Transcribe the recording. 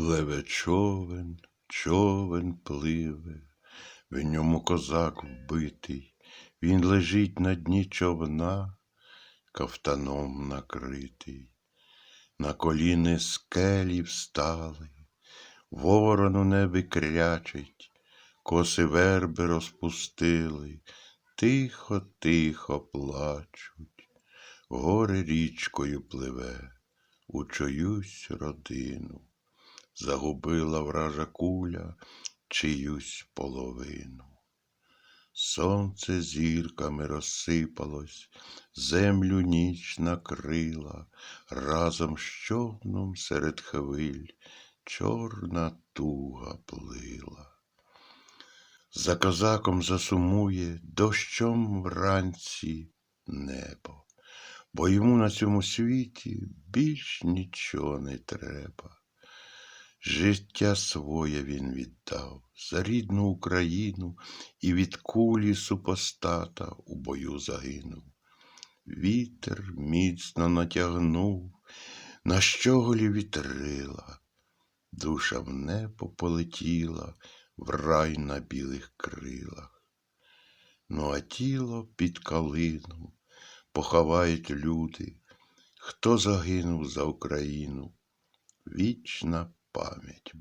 Пливе човен, човен пливе, в ньому козак вбитий, він лежить на дні човна, кафтаном накритий. На коліни скелі встали, ворон у небі крячить, коси верби розпустили, тихо, тихо плачуть, горе річкою пливе, у чиюсь родину, загубила вража куля чиюсь половину. Сонце зірками розсипалось, землю ніч накрила, разом з човном серед хвиль чорна туга плила. За козаком засумує дощом вранці небо, бо йому на цьому світі більш нічого не треба. Життя своє він віддав за рідну Україну і від кулі супостата у бою загинув. Вітер міцно натягнув на щоголі вітрила, душа в небо полетіла в рай на білих крилах. Ну, а тіло під калину поховають люди, хто загинув за Україну, вічна пам'ять.